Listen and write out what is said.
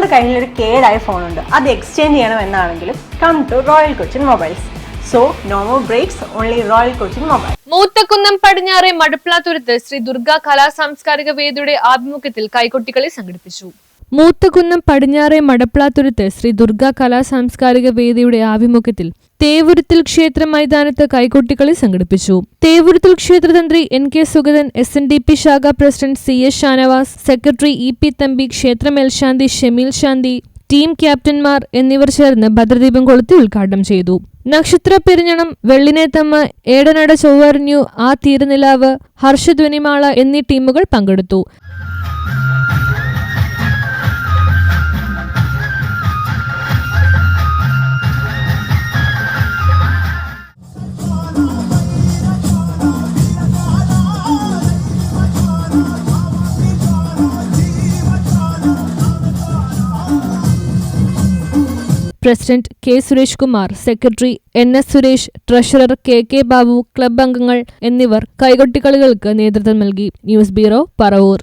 നിങ്ങളുടെ കയ്യിൽ ഒരു കേടായ ഫോണുണ്ട്. അത് എക്സ്ചേഞ്ച് ചെയ്യണം എന്നാണെങ്കിലും come to royal Cochin mobiles so no more breaks only royal Cochin mobile Moothakunnam പടിഞ്ഞാറെ മടുപ്പിളാത്തുരത്ത് ശ്രീ ദുർഗ കലാ സാംസ്കാരിക വേദിയുടെ ആഭിമുഖ്യത്തിൽ കൈകൊട്ടിക്കളി സംഘടിപ്പിച്ചു. മൂത്തക്കുന്നം പടിഞ്ഞാറെ മടപ്ലാത്തുരത്ത് ശ്രീ ദുർഗാ കലാ സാംസ്കാരിക വേദിയുടെ ആഭിമുഖ്യത്തിൽ തേവുരുത്തിൽ ക്ഷേത്ര മൈതാനത്ത് കൈകൊട്ടിക്കളി സംഘടിപ്പിച്ചു. തേവുരുത്തിൽ ക്ഷേത്രതന്ത്രി N K Sugathan S N D P ശാഖ president C S Shanavas secretary E P Thampi ക്ഷേത്ര മേൽശാന്തി ഷെമീൽ ശാന്തി ടീം ക്യാപ്റ്റന്മാർ എന്നിവർ ചേർന്ന് ഭദ്രദീപം കൊളുത്തി ഉദ്ഘാടനം ചെയ്തു. നക്ഷത്ര പെരിഞ്ഞണം വെള്ളിനേത്തമ്മ ഏടനട ചൊവ്വറിഞ്ഞു ആ തീരനിലാവ് ഹർഷധ്വനിമാള എന്നീ ടീമുകൾ പങ്കെടുത്തു. President K Suresh Kumar secretary N S Suresh treasurer K K Babu club അംഗങ്ങൾ എന്നിവർ കൈകൊട്ടിക്കളികൾക്ക് നേതൃത്വം നൽകി. News bureau Paravur.